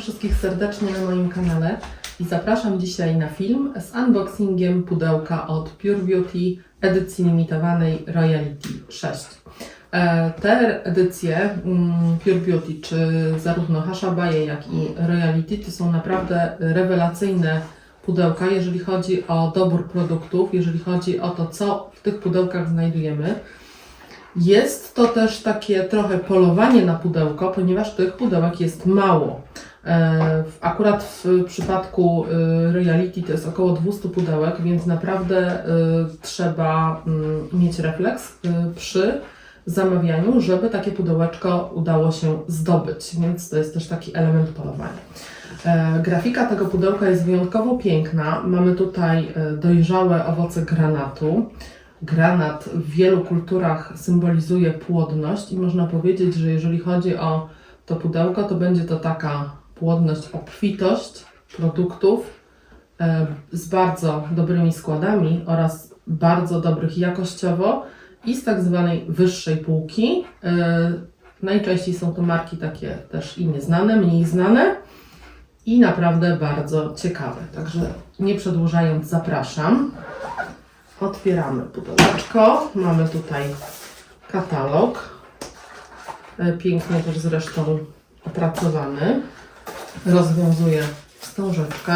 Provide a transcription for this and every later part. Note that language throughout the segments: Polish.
wszystkich serdecznie na moim kanale i zapraszam dzisiaj na film z unboxingiem pudełka od Pure Beauty edycji limitowanej Royalty 6. E, Te edycje mm, Pure Beauty, czy zarówno Hashabaye, jak i Royalty, to są naprawdę rewelacyjne pudełka, jeżeli chodzi o dobór produktów, jeżeli chodzi o to, co w tych pudełkach znajdujemy. Jest to też takie trochę polowanie na pudełko, ponieważ tych pudełek jest mało. E, Akurat w przypadku y, Reality to jest około 200 pudełek, więc naprawdę y, trzeba mm, mieć refleks przy zamawianiu, żeby takie pudełeczko udało się zdobyć, więc to jest też taki element polowania. E, Grafika tego pudełka jest wyjątkowo piękna. Mamy tutaj e, dojrzałe owoce granatu. Granat w wielu kulturach symbolizuje płodność i można powiedzieć, że jeżeli chodzi o to pudełko, to będzie to taka płodność, obfitość produktów e, z bardzo dobrymi składami oraz bardzo dobrych jakościowo i z tak zwanej wyższej półki. E, Najczęściej są to marki takie też i nieznane, mniej znane i naprawdę bardzo ciekawe. Także nie przedłużając, zapraszam. Otwieramy pudełeczko. Mamy tutaj katalog. E, Pięknie też zresztą opracowany. Rozwiązuję wstążeczkę.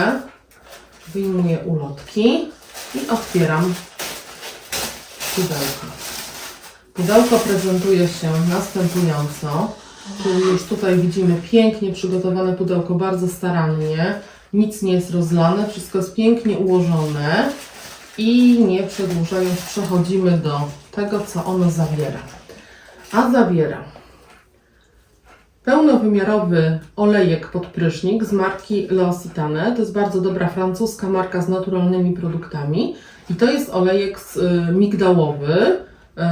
Wyjmuję ulotki i otwieram pudełko. Pudełko prezentuje się następująco. Już tutaj widzimy pięknie przygotowane pudełko, bardzo starannie. Nic nie jest rozlane, wszystko jest pięknie ułożone. I nie przedłużając, przechodzimy do tego, co ono zawiera. A zawiera pełnowymiarowy olejek pod prysznik z marki L'Occitane. To jest bardzo dobra francuska marka z naturalnymi produktami. I to jest olejek y, migdałowy, y,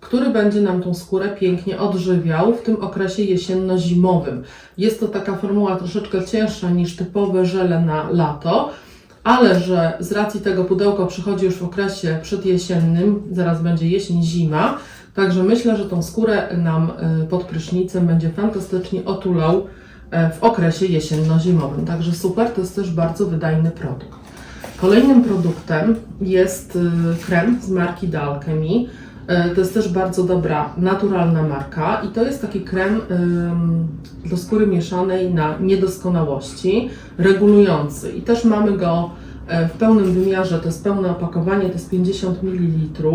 który będzie nam tą skórę pięknie odżywiał w tym okresie jesienno-zimowym. Jest to taka formuła troszeczkę cięższa niż typowe żele na lato, ale że z racji tego pudełko przychodzi już w okresie przedjesiennym, zaraz będzie jesień, zima, także myślę, że tą skórę nam y, pod prysznicem będzie fantastycznie otulał y, w okresie jesienno-zimowym. Także super, to jest też bardzo wydajny produkt. Kolejnym produktem jest y, krem z marki Dalchemy. Y, To jest też bardzo dobra, naturalna marka i to jest taki krem do skóry mieszanej na niedoskonałości, regulujący. I też mamy go e, w pełnym wymiarze, to jest pełne opakowanie, to jest 50 ml.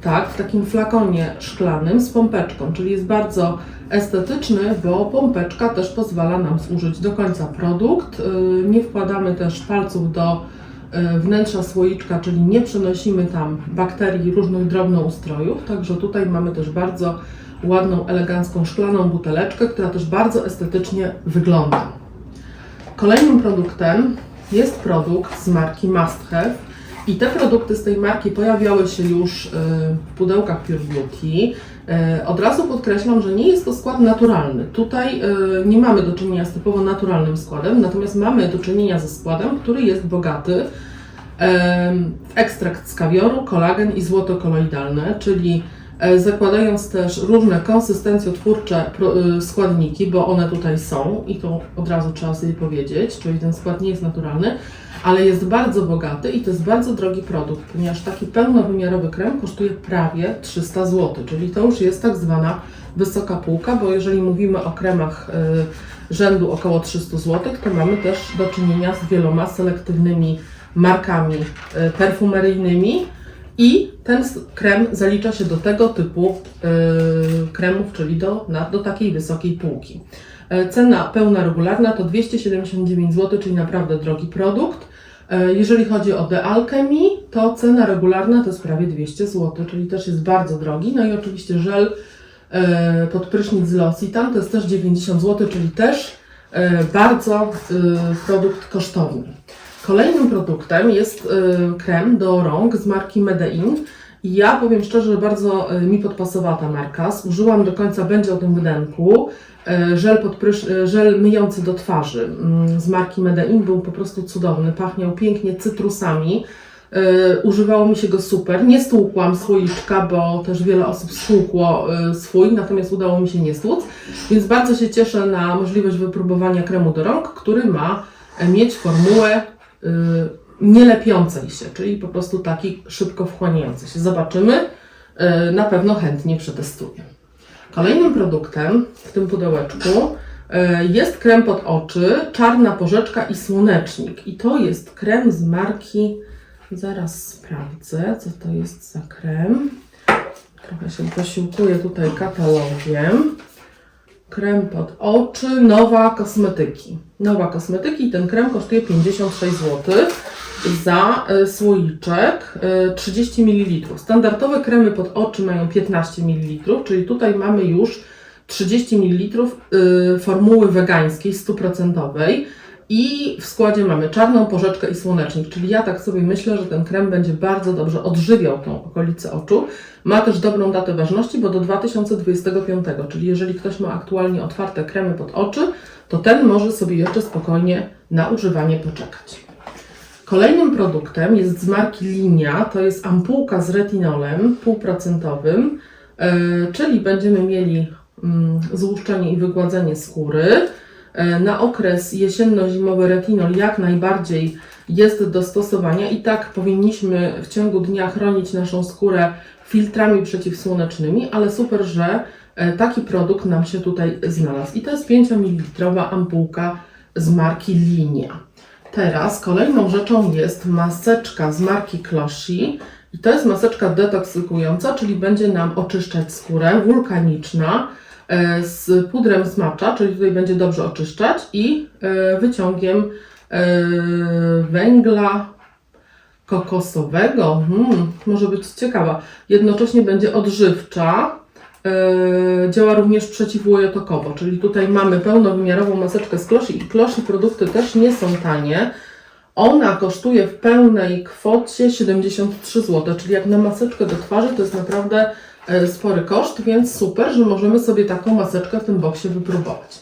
Tak, w takim flakonie szklanym z pompeczką, czyli jest bardzo estetyczny, bo pompeczka też pozwala nam zużyć do końca produkt. Y, Nie wkładamy też palców do wnętrza słoiczka, czyli nie przenosimy tam bakterii różnych drobnoustrojów. Także tutaj mamy też bardzo ładną, elegancką szklaną buteleczkę, która też bardzo estetycznie wygląda. Kolejnym produktem jest produkt z marki Must Have. I te produkty z tej marki pojawiały się już y, w pudełkach Pure Beauty. Y, Od razu podkreślam, że nie jest to skład naturalny. Tutaj y, nie mamy do czynienia z typowo naturalnym składem, natomiast mamy do czynienia ze składem, który jest bogaty w ekstrakt z kawioru, kolagen i złoto koloidalne, czyli zakładając też różne konsystencjotwórcze y, składniki, bo one tutaj są i to od razu trzeba sobie powiedzieć, czyli ten skład nie jest naturalny, ale jest bardzo bogaty i to jest bardzo drogi produkt, ponieważ taki pełnowymiarowy krem kosztuje prawie 300 zł, czyli to już jest tak zwana wysoka półka, bo jeżeli mówimy o kremach y, rzędu około 300 zł, to mamy też do czynienia z wieloma selektywnymi markami y, perfumeryjnymi i ten krem zalicza się do tego typu y, kremów, czyli do, na, do takiej wysokiej półki. E, Cena pełna regularna to 279 zł, czyli naprawdę drogi produkt. E, Jeżeli chodzi o The Alchemy, to cena regularna to jest prawie 200 zł, czyli też jest bardzo drogi. No i oczywiście żel e, pod prysznic z L'Occitane to jest też 90 zł, czyli też bardzo produkt kosztowny. Kolejnym produktem jest e, krem do rąk z marki Medein. Ja powiem szczerze, że bardzo e, mi podpasowała ta marka. Służyłam do końca będzie o tym wydenku. E, Żel, żel myjący do twarzy mm, z marki Medein był po prostu cudowny. Pachniał pięknie cytrusami. Używało mi się go super. Nie stłukłam słoiczka, bo też wiele osób stłukło swój, natomiast udało mi się nie stłuc. Więc bardzo się cieszę na możliwość wypróbowania kremu do rąk, który ma e, mieć formułę nie lepiącej się, czyli po prostu taki szybko wchłaniający się. Zobaczymy. E, Na pewno chętnie przetestuję. Kolejnym produktem w tym pudełeczku e, jest krem pod oczy, czarna porzeczka i słonecznik. I to jest krem z marki, zaraz sprawdzę, co to jest za krem. Trochę się posiłkuję tutaj katalogiem. Krem pod oczy, Nowa Kosmetyki. Nowa Kosmetyki, ten krem kosztuje 56 zł za e, słoiczek e, 30 ml. Standardowe kremy pod oczy mają 15 ml, czyli tutaj mamy już 30 ml y, formuły wegańskiej, stuprocentowej. I w składzie mamy czarną porzeczkę i słonecznik, czyli ja tak sobie myślę, że ten krem będzie bardzo dobrze odżywiał tą okolicę oczu. Ma też dobrą datę ważności, bo do 2025, czyli jeżeli ktoś ma aktualnie otwarte kremy pod oczy, to ten może sobie jeszcze spokojnie na używanie poczekać. Kolejnym produktem jest z marki Linia, to jest ampułka z retinolem półprocentowym, e, czyli będziemy mieli mm, złuszczenie i wygładzenie skóry. E, Na okres jesienno-zimowy retinol jak najbardziej jest do stosowania i tak powinniśmy w ciągu dnia chronić naszą skórę filtrami przeciwsłonecznymi, ale super, że e, taki produkt nam się tutaj znalazł. I to jest 5 ml ampułka z marki Linia. Teraz kolejną rzeczą jest maseczka z marki Kloshi. I to jest maseczka detoksykująca, czyli będzie nam oczyszczać skórę, wulkaniczna, z pudrem z czyli tutaj będzie dobrze oczyszczać i e, wyciągiem e, węgla kokosowego. Hmm, może być ciekawa. Jednocześnie będzie odżywcza. E, działa również przeciwłojotokowo, czyli tutaj mamy pełnowymiarową maseczkę z kloszy i kloszy produkty też nie są tanie. Ona kosztuje w pełnej kwocie 73 zł, czyli jak na maseczkę do twarzy to jest naprawdę e, spory koszt, więc super, że możemy sobie taką maseczkę w tym boksie wypróbować.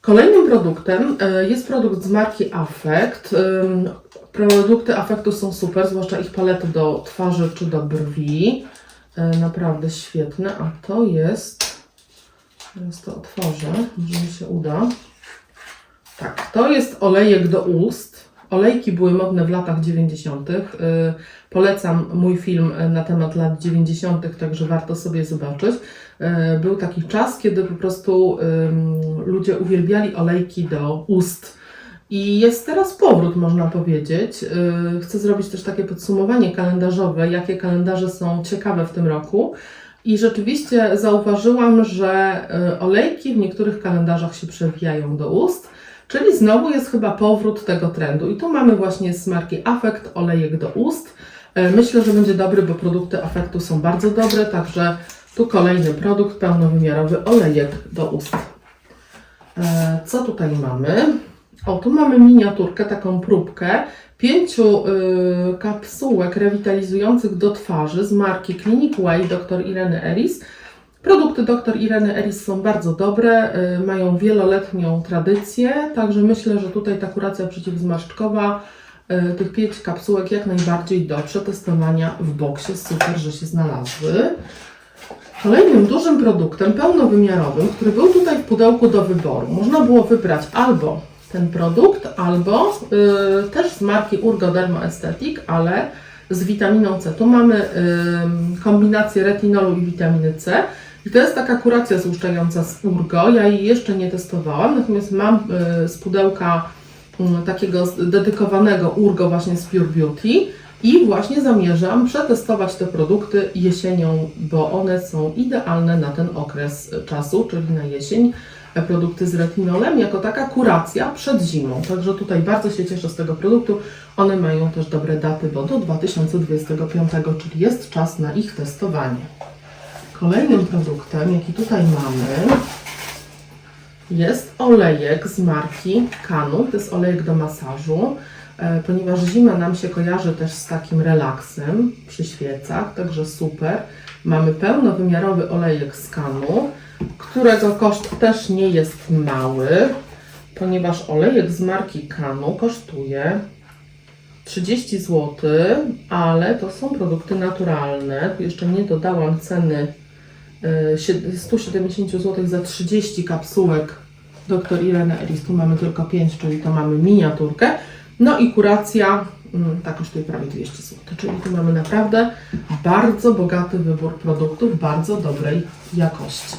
Kolejnym produktem e, jest produkt z marki Affect. Ym, Produkty Affectu są super, zwłaszcza ich palety do twarzy czy do brwi. E, Naprawdę świetne, a to jest. Teraz to otworzę, może mi się uda. Tak, to jest olejek do ust. Olejki były modne w latach 90. Y, Polecam mój film y, na temat lat 90., także warto sobie zobaczyć. Y, Był taki czas, kiedy po prostu ludzie uwielbiali olejki do ust. I jest teraz powrót, można powiedzieć. Yy, Chcę zrobić też takie podsumowanie kalendarzowe, jakie kalendarze są ciekawe w tym roku. I rzeczywiście zauważyłam, że olejki w niektórych kalendarzach się przewijają do ust, czyli znowu jest chyba powrót tego trendu. I tu mamy właśnie z marki Affect olejek do ust. Yy, Myślę, że będzie dobry, bo produkty Affectu są bardzo dobre, także tu kolejny produkt pełnowymiarowy olejek do ust. Yy, Co tutaj mamy? O, tu mamy miniaturkę, taką próbkę pięciu y, kapsułek rewitalizujących do twarzy z marki Clinic Way dr Ireny Eris. Produkty dr Ireny Eris są bardzo dobre, y, mają wieloletnią tradycję, także myślę, że tutaj ta kuracja przeciwzmarszczkowa y, tych pięć kapsułek jak najbardziej do przetestowania w boksie. Super, że się znalazły. Kolejnym dużym produktem pełnowymiarowym, który był tutaj w pudełku do wyboru, można było wybrać albo ten produkt, albo y, też z marki Urgo Dermo Aesthetic, ale z witaminą C. Tu mamy y, kombinację retinolu i witaminy C. I to jest taka kuracja złuszczająca z Urgo. Ja jej jeszcze nie testowałam, natomiast mam y, z pudełka y, takiego dedykowanego Urgo właśnie z Pure Beauty. I właśnie zamierzam przetestować te produkty jesienią, bo one są idealne na ten okres czasu, czyli na jesień. E, Produkty z retinolem jako taka kuracja przed zimą. Także tutaj bardzo się cieszę z tego produktu. One mają też dobre daty, bo do 2025, czyli jest czas na ich testowanie. Kolejnym produktem, jaki tutaj mamy, jest olejek z marki Kanu. To jest olejek do masażu, e, ponieważ zima nam się kojarzy też z takim relaksem przy świecach, także super. Mamy pełnowymiarowy olejek z Kanu, którego koszt też nie jest mały, ponieważ olejek z marki Kanu kosztuje 30 zł, ale to są produkty naturalne. Tu jeszcze nie dodałam ceny 170 zł za 30 kapsułek Dr. Irene Eris. Tu mamy tylko 5, czyli to mamy miniaturkę. No i kuracja, mm, ta kosztuje prawie 200 zł, czyli tu mamy naprawdę bardzo bogaty wybór produktów bardzo dobrej jakości.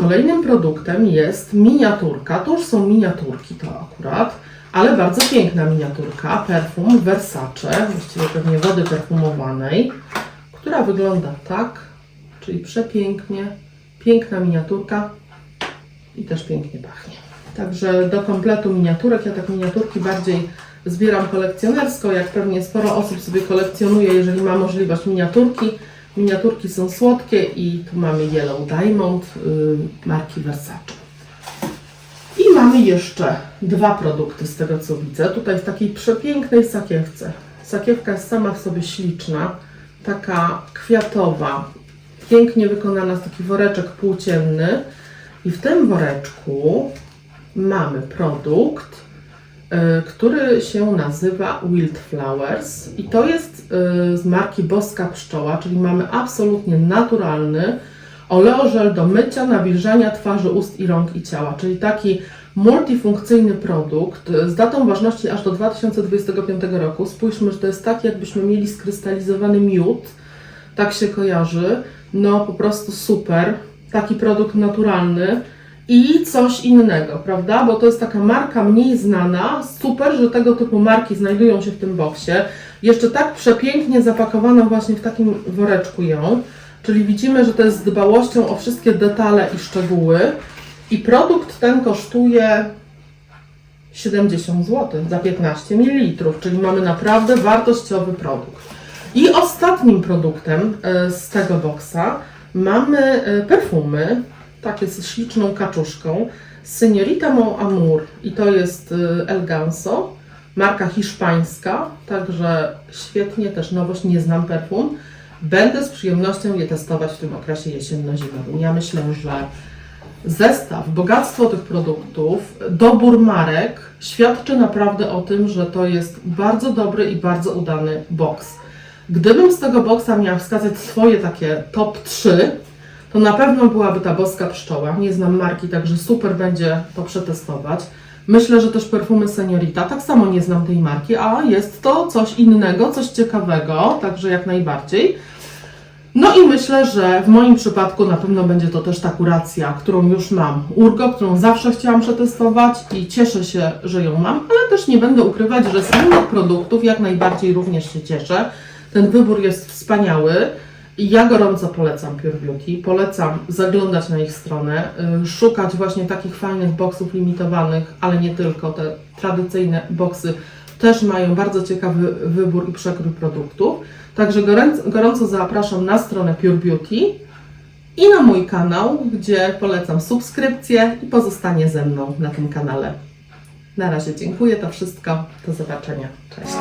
Kolejnym produktem jest miniaturka. To już są miniaturki, to akurat, ale bardzo piękna miniaturka. Perfum Versace, właściwie pewnie wody perfumowanej, która wygląda tak, czyli przepięknie. Piękna miniaturka i też pięknie pachnie. Także do kompletu miniaturek, ja tak miniaturki bardziej zbieram kolekcjonersko, jak pewnie sporo osób sobie kolekcjonuje, jeżeli ma możliwość miniaturki. Miniaturki są słodkie i tu mamy Yellow Diamond y, marki Versace. I mamy jeszcze dwa produkty z tego co widzę. Tutaj w takiej przepięknej sakiewce. Sakiewka jest sama w sobie śliczna, taka kwiatowa, pięknie wykonana, jest taki woreczek płócienny. I w tym woreczku mamy produkt, y, który się nazywa Wild Flowers i to jest y, z marki Boska Pszczoła, czyli mamy absolutnie naturalny oleożel do mycia, nawilżania twarzy, ust i rąk i ciała, czyli taki multifunkcyjny produkt y, z datą ważności aż do 2025 roku. Spójrzmy, że to jest tak, jakbyśmy mieli skrystalizowany miód, tak się kojarzy. No po prostu super, taki produkt naturalny i coś innego, prawda? Bo to jest taka marka mniej znana. Super, że tego typu marki znajdują się w tym boksie. Jeszcze tak przepięknie zapakowaną właśnie w takim woreczku ją. Czyli widzimy, że to jest z dbałością o wszystkie detale i szczegóły. I produkt ten kosztuje 70 zł za 15 ml, czyli mamy naprawdę wartościowy produkt. I ostatnim produktem e, z tego boksa mamy e, perfumy, takie z śliczną kaczuszką. Seniorita Mon Amour i to jest e, El Ganso, marka hiszpańska, także świetnie, też nowość, nie znam perfum. Będę z przyjemnością je testować w tym okresie jesienno-zimowym. Ja myślę, że zestaw, bogactwo tych produktów, dobór marek świadczy naprawdę o tym, że to jest bardzo dobry i bardzo udany boks. Gdybym z tego boksa miała wskazać swoje takie top 3, to na pewno byłaby ta boska pszczoła. Nie znam marki, także super będzie to przetestować. Myślę, że też perfumy Seniorita, tak samo nie znam tej marki, a jest to coś innego, coś ciekawego, także jak najbardziej. No i myślę, że w moim przypadku na pewno będzie to też ta kuracja, którą już mam. Urgo, którą zawsze chciałam przetestować i cieszę się, że ją mam, ale też nie będę ukrywać, że z innych produktów jak najbardziej również się cieszę. Ten wybór jest wspaniały. Ja gorąco polecam Pure Beauty. Polecam zaglądać na ich stronę, y, szukać właśnie takich fajnych boksów limitowanych, ale nie tylko. Te tradycyjne boksy też mają bardzo ciekawy wybór i przekrój produktów. Także gorąco zapraszam na stronę Pure Beauty i na mój kanał, gdzie polecam subskrypcję i pozostanie ze mną na tym kanale. Na razie dziękuję, to wszystko. Do zobaczenia. Cześć.